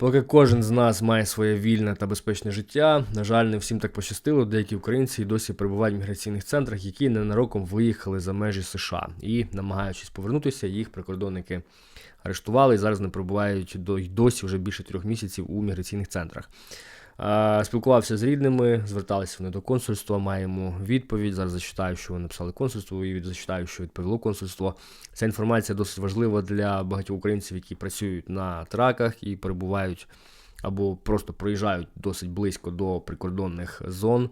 Поки кожен з нас має своє вільне та безпечне життя, на жаль, не всім так пощастило. Деякі українці досі перебувають в міграційних центрах, які ненароком виїхали за межі США і, намагаючись повернутися, їх прикордонники арештували і зараз не перебувають до й досі вже більше трьох місяців у міграційних центрах. Спілкувався з рідними, зверталися вони до консульства. Маємо відповідь. Зараз зачитаю, що вони написали консульству, і зачитаю, що відповіло консульство. Ця інформація досить важлива для багатьох українців, які працюють на траках і перебувають або просто проїжджають досить близько до прикордонних зон.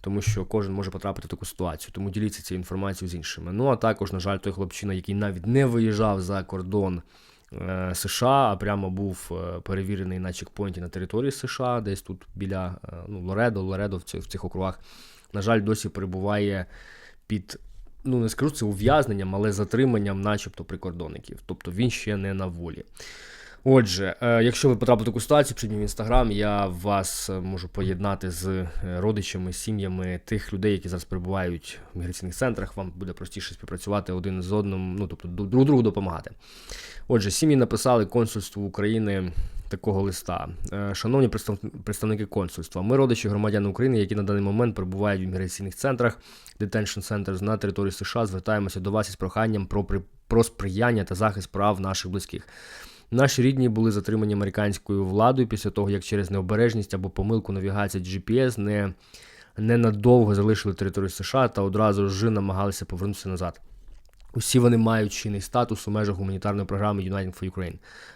Тому що кожен може потрапити в таку ситуацію, тому діліться цією інформацією з іншими. Ну а також, на жаль, той хлопчина, який навіть не виїжджав за кордон США, а прямо був е, перевірений на чекпоінті на території США, десь тут біля е, ну, Лоредо, Лоредо в цих, в цих округах. На жаль, досі перебуває під, ну не скажу це ув'язненням, але затриманням, начебто, прикордонників. Тобто він ще не на волі. Отже, е, якщо ви потрапили в таку ситуацію, мені в інстаграм, я вас е, можу поєднати з е, родичами, сім'ями тих людей, які зараз перебувають в міграційних центрах. Вам буде простіше співпрацювати один з одним, ну тобто друг другу допомагати. Отже, сім'ї написали консульству України такого листа. Шановні представ- представники консульства, ми родичі громадян України, які на даний момент перебувають в імміграційних центрах Detention Centers на території США, звертаємося до вас із проханням про, про сприяння та захист прав наших близьких. Наші рідні були затримані американською владою після того, як через необережність або помилку навігації GPS не, ненадовго залишили територію США та одразу ж намагалися повернутися назад. Усі вони мають чинний статус у межах гуманітарної програми United for Ukraine.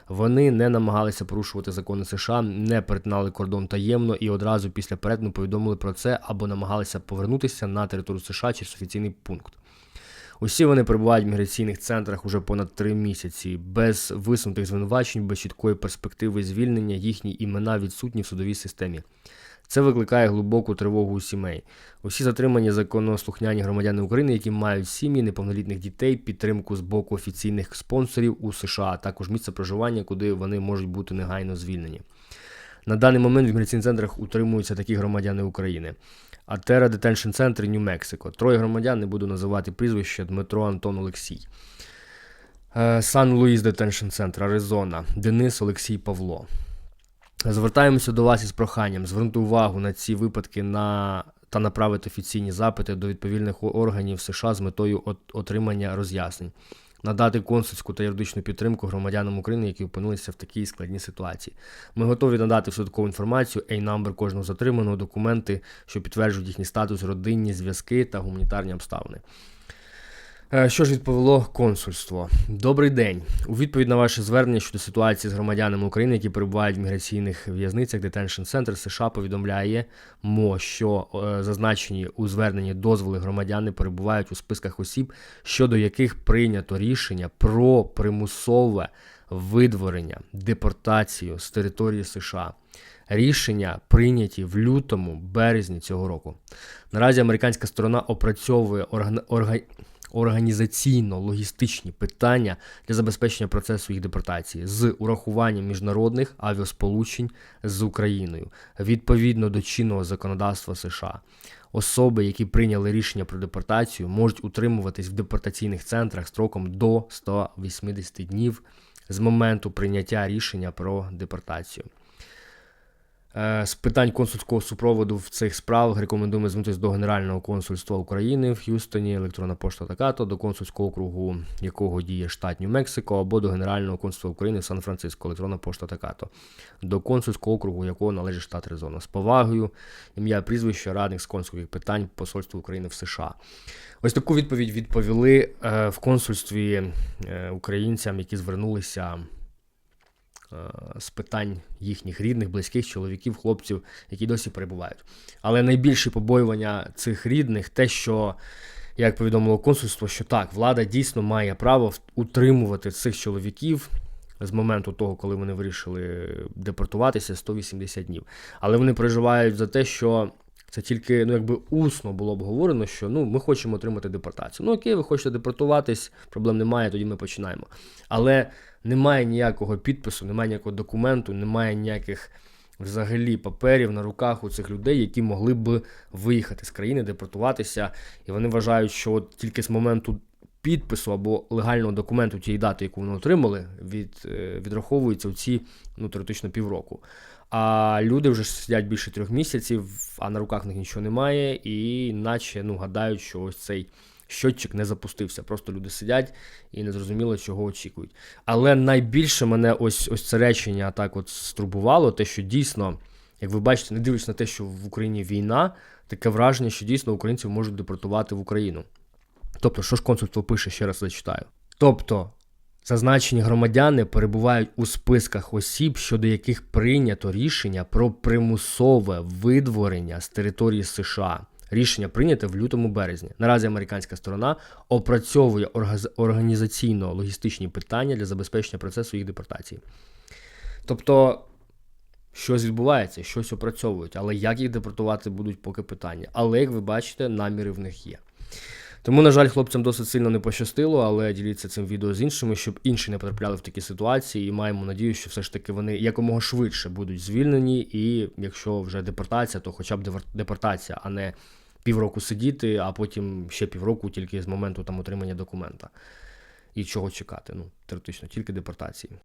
Вони не намагалися порушувати закони США, не перетинали кордон таємно і одразу після перетину повідомили про це або намагалися повернутися на територію США через офіційний пункт. Усі вони перебувають в міграційних центрах уже понад три місяці, без висунутих звинувачень, без чіткої перспективи звільнення, їхні імена відсутні в судовій системі. Це викликає глибоку тривогу у сімей. Усі затримані законослухняні громадяни України, які мають сім'ї, неповнолітних дітей, підтримку з боку офіційних спонсорів у США, а також місце проживання, куди вони можуть бути негайно звільнені. На даний момент в міграційних центрах утримуються такі громадяни України. Атера Детеншн Центр, Нью-Мексико. Троє громадян, не буду називати прізвище Дмитро Антон Олексій. Е, Сан-Луїс Детеншн Центр, Аризона. Денис Олексій Павло. Звертаємося до вас із проханням звернути увагу на ці випадки на та направити офіційні запити до відповідних органів США з метою от- отримання роз'яснень, надати консульську та юридичну підтримку громадянам України, які опинилися в такій складній ситуації. Ми готові надати всю таку інформацію, ей намбер кожного затриманого, документи, що підтверджують їхній статус, родинні зв'язки та гуманітарні обставини. Е, Що ж відповіло консульство? Добрий день. У відповідь на ваше звернення щодо ситуації з громадянами України, які перебувають в міграційних в'язницях Detention Center США, повідомляємо, що е, зазначені у зверненні дозволи громадяни перебувають у списках осіб, щодо яких прийнято рішення про примусове видворення, депортацію з території США. Рішення прийняті в лютому березні цього року. Наразі американська сторона опрацьовує орган... орга- організаційно-логістичні питання для забезпечення процесу їх депортації з урахуванням міжнародних авіасполучень з Україною відповідно до чинного законодавства США. Особи, які прийняли рішення про депортацію, можуть утримуватись в депортаційних центрах строком до 180 днів з моменту прийняття рішення про депортацію. Е, З питань консульського супроводу в цих справах рекомендуємо звернутися до Генерального консульства України в Х'юстоні, електронна пошта Такато, до консульського округу, якого діє штат Нью-Мексико, або до Генерального консульства України в Сан-Франциско, електронна пошта Такато, до консульського округу, якого належить штат Аризона. З повагою, ім'я, прізвище, радник з консульських питань Посольства України в США. Ось таку відповідь відповіли е, в консульстві е, українцям, які звернулися з питань їхніх рідних, близьких чоловіків, хлопців, які досі перебувають. Але найбільше побоювання цих рідних те, що, як повідомило консульство, що так, влада дійсно має право утримувати цих чоловіків. З моменту того, коли вони вирішили депортуватися 180 днів. Але вони переживають за те, що це тільки ну, якби усно було обговорено, що ну, ми хочемо отримати депортацію. Ну окей, ви хочете депортуватись, проблем немає, тоді ми починаємо. Але немає ніякого підпису, немає ніякого документу, немає ніяких взагалі паперів на руках у цих людей, які могли б виїхати з країни, депортуватися. І вони вважають, що от тільки з моменту підпису або легального документу тієї дати, яку вони отримали, від, е, відраховуються в ці ну, теоретично півроку. А люди вже сидять більше трьох місяців, а на руках в них нічого немає, і наче ну, гадають, що ось цей щотчик не запустився. Просто люди сидять і не зрозуміло, чого очікують. Але найбільше мене ось ось це речення так от стурбувало, те, що дійсно, як ви бачите, не дивлячись на те, що в Україні війна, таке враження, що дійсно українців можуть депортувати в Україну. Тобто, що ж консульство пише, ще раз зачитаю. Тобто, зазначені громадяни перебувають у списках осіб, щодо яких прийнято рішення про примусове видворення з території США. Рішення прийняте в лютому березні. Наразі американська сторона опрацьовує організаційно-логістичні питання для забезпечення процесу їх депортації. Тобто, щось відбувається, щось опрацьовують, але як їх депортувати будуть поки питання. Але як ви бачите, наміри в них є. Тому, на жаль, хлопцям досить сильно не пощастило, але діліться цим відео з іншими, щоб інші не потрапляли в такі ситуації. І маємо надію, що все ж таки вони якомога швидше будуть звільнені. І якщо вже депортація, то хоча б депортація, а не півроку сидіти, а потім ще півроку тільки з моменту там отримання документа. І чого чекати? Ну, теоретично, тільки депортації.